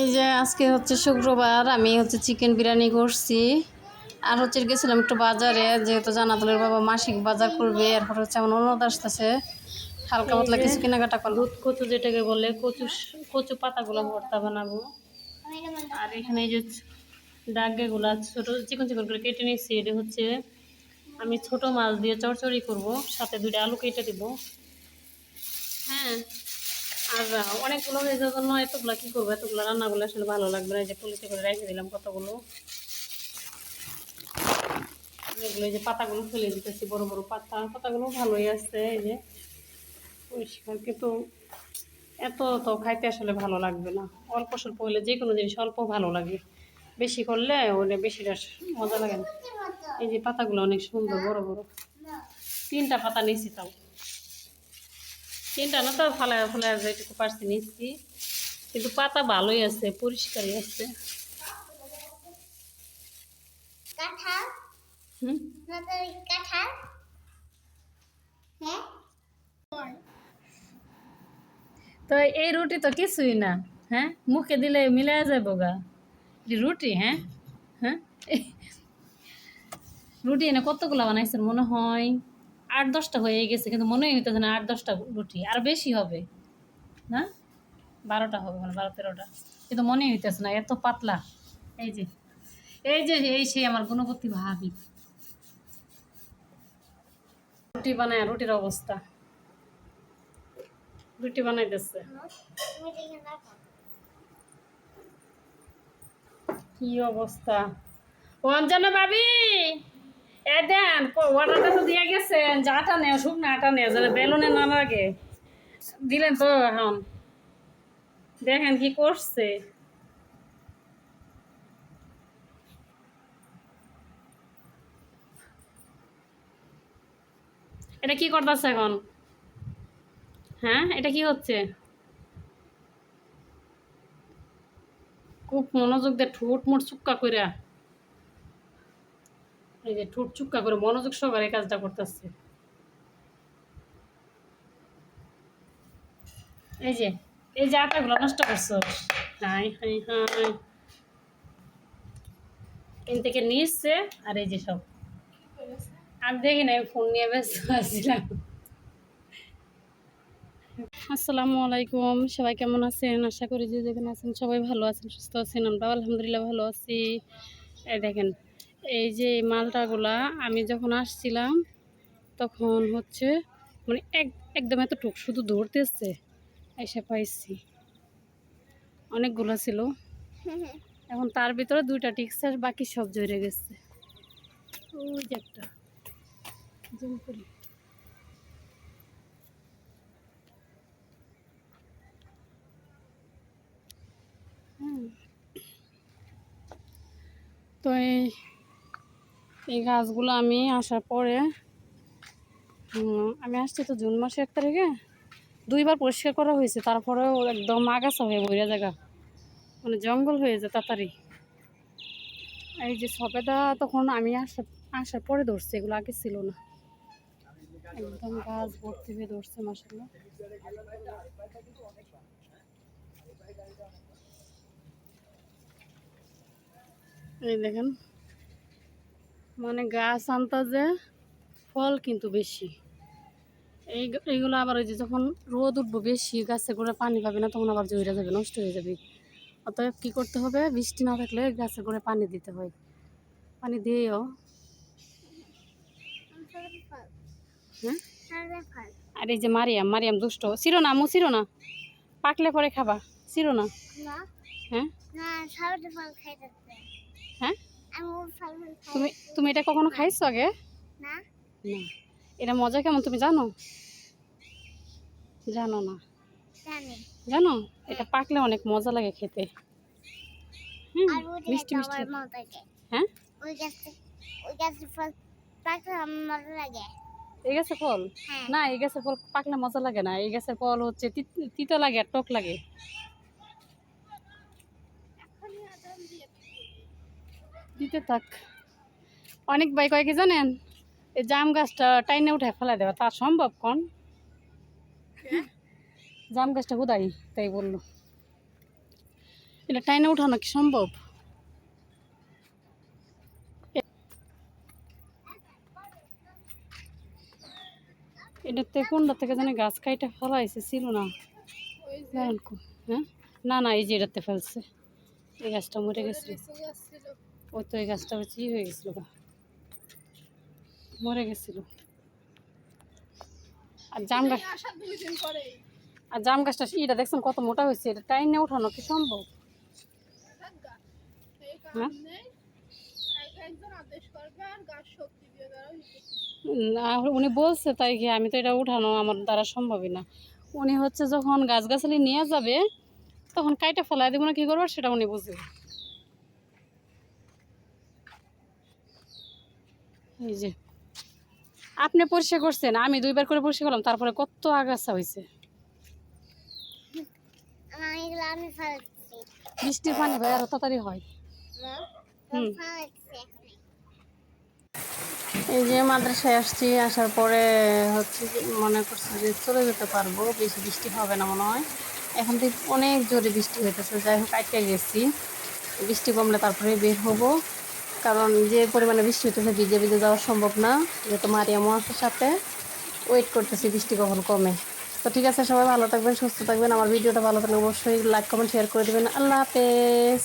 এই যে আজকে হচ্ছে শুক্রবার আমি হচ্ছে চিকেন বিরিয়ানি করছি। আর হচ্ছে গেছিলাম একটু বাজারে যেহেতু জানাতলের বাবা মাসিক বাজার করবে এরপর হচ্ছে আমার অনুরোধ আসতেছে। হালকা পাতলা কিছু কেনাকাটা করব দুধ কচু যেটাকে বলে কচু কচু পাতাগুলো ভর্তা বানাবো। আর এখানে এই যে ডাগেগুলো ছোটো চিকন চিকন করে কেটে নিচ্ছি এটা হচ্ছে আমি ছোট মাছ দিয়ে চড়চড়ি করব সাথে দুইটা আলু কেটে দিব। হ্যাঁ। আর অনেকগুলো হয়ে যাওয়ার জন্য এতগুলো কী করব? এতগুলো রান্নাগুলো আসলে ভালো লাগবে না। যে পুলিশে করে রেখে দিলাম কতগুলো। এগুলো যে পাতাগুলো ফেলে দিতেছি, বড় বড় পাতা। পাতাগুলো ভালোই আছে, এই যে পরিষ্কার। কিন্তু এত তো খাইতে আসলে ভালো লাগবে না। অল্প স্বল্প হলে যে কোনো জিনিস অল্প ভালো লাগে। বেশি করলে ওটা বেশিটা মজা লাগে না। এই যে পাতাগুলো অনেক সুন্দর, বড় বড়। তিনটা পাতা নিয়েছি তাও। তিনটা না তো ফালা ফালা যেটুকু পারছি নিচ্ছি। কিন্তু পাতা ভালোই আছে পরিষ্কারই আছে। হ্যাঁ? তো এই রুটি তো কিছুই না হ্যাঁ? মুখে দিলে মিলে যাব গা। রুটি হ্যাঁ? হ্যাঁ? রুটি এনে কতগুলো বানাইছেন মনে হয়? আট দশটা হয়ে গেছে, কিন্তু মনেই হইতেছে না আট দশটা রুটি। আর বেশি হবে, না? বারোটা হবে মানে বারো তেরোটা। কিন্তু মনেই হইতেছে না, এত পাতলা। এই যে এই যে, এই সেই আমার গুণবতী ভাবি। রুটি বানায়, রুটির অবস্থা। রুটি দেখে রাখো কি অবস্থা? ও অঞ্জনা ভাবি! দেন অর্ডারটা তো দিয়ে গেছেন। যে আটা বেলুনে না লাগে। দিলেন তো এখন। দেখেন কি করছে। এটা কি করতেছে এখন? হ্যাঁ এটা কি হচ্ছে? খুব মনোযোগ দিয়ে ঠোঁট মোট চুক্কা করে এই যে ঠোঁট চুক্কা করে মনোযোগ সহকারে কাজটা করতেছে। এই যে এই যে আটাগুলো নষ্ট করছ? High high high. এন থেকে নিচ্ছে আর এই যে সব। আমি দেখি না ফোন নিয়ে ব্যস্ত আছিলাম। আসসালামু আলাইকুম, সবাই কেমন আছেন? আশা করি যে যেখানে আছেন সবাই ভালো আছেন, সুস্থ আছেন আমরা আলহামদুলিল্লাহ ভালো আছি। এই দেখেন এই যে মালটাগুলা আমি যখন আসছিলাম, তখন হচ্ছে মানে এক, একদম এত টুক শুধু ধরতেছে, এসে পাইছি। অনেকগুলো ছিল। এখন তার ভিতরে দুইটা টিকছে আর বাকি সব জড়ে গেছে। ওই যে একটা। জুম। তো এই এই গাছগুলো আমি আসার পরে আমি আসছি তো জুন মাসের এক তারিখে। দুইবার পরিষ্কার করা হয়েছে, তারপরেও একদম আগাছা হয়ে বইরা জায়গা। মানে জঙ্গল হয়ে যায় তাড়াতাড়ি। এই যে সবেদা তখন আমি আসার আসার পরে ধরছে, এগুলো আগে ছিল না। একদম গাছ ভর্তি হয়ে ধরছে মাসাল্লাহ এই দেখেন মানে গাছ আনতে যে ফল কিন্তু বেশি। এই এইগুলো আবার ওই যে যখন রোদ উঠবো বেশি গাছে গোড়া পানি পাবে না তখন আবার জইরা যাবে নষ্ট হয়ে যাবে। অতএব কী করতে হবে? বৃষ্টি না থাকলে গাছের গোড়ে পানি দিতে হয়। পানি দিয়েও। হ্যাঁ? আর এই যে মারিয়াম মারিয়াম দুষ্ট। ছিড়ো না আমু ছিড়ো না। পাকলে পরে খাবা। ছিড়ো না। হ্যাঁ? হ্যাঁ? তুমি তুমি এটা কখনো খাইছো আগে? না। না। এটা মজা কেমন তুমি জানো? জানো না। জানো। এটা পাকলে অনেক মজা লাগে খেতে। মিষ্টি মিষ্টি। হ্যাঁ? ওই গাছে ওই গাছের ফল পাকলে মজা লাগে। এই গাছের ফল? হ্যাঁ। না এই গাছের ফল পাকলে মজা লাগে না। এই গাছের ফল হচ্ছে তিতো লাগে আর টক লাগে। দিতে থাক অনেক ভাই কয় কি জানেন এই জাম গাছটা টাইনে উঠে ফেলা দেওয়া তা সম্ভব কোন জাম গাছটা কোথায় তাই বলল এটা টাইনে উঠানো কি সম্ভব এটাতে কোনটা থেকে জানি গাছ কাইটা ফেলাইছে ছিল না হ্যাঁ না না এই যে এটাতে ফেলছে এই গাছটা মরে গেছিল ওই তো এই গাছটা হচ্ছে ই হয়ে গেছিল গা। মরে গেছিল। আর জাম গাছ আর জাম গাছটা এটা দেখছেন কত মোটা হয়েছে? এটা টাইনে ওঠানো কি সম্ভব? হ্যাঁ? না উনি বলছে তাই কি আমি তো এটা উঠানো আমার দ্বারা সম্ভবই না। উনি হচ্ছে যখন গাছগাছালি নিয়ে যাবে তখন কাইটা ফেলাই দেবো না কি করব? সেটা উনি বুঝবে। এই যে। আপনি পরিষ্কার করছেন আমি দুইবার করে পরিষ্কার করলাম তারপরে কত আগাছা হয়েছে বৃষ্টির পানি ভাই আরও তাড়াতাড়ি হয়। এই যে মাদ্রাসায় আসছি আসার পরে হচ্ছে মনে করছি যে চলে যেতে পারব বেশি বৃষ্টি হবে না মনে হয়। এখন থেকে অনেক জোরে বৃষ্টি হইতেছে যাই হোক আটকে গেছি। বৃষ্টি কমলে তারপরে বের হব। কারণ যে পরিমাণে বৃষ্টি হতেছে ভিজে ভিজে যাওয়া সম্ভব না, যেহেতু মারিয়ামও আছে সাথে ওয়েট করতেছি, বৃষ্টি কখন কমে। তো ঠিক আছে, সবাই ভালো থাকবেন, সুস্থ থাকবেন, আমার ভিডিওটা ভালো থাকলে অবশ্যই লাইক কমেন্ট শেয়ার করে দেবেন। আল্লাহ হাফেজ।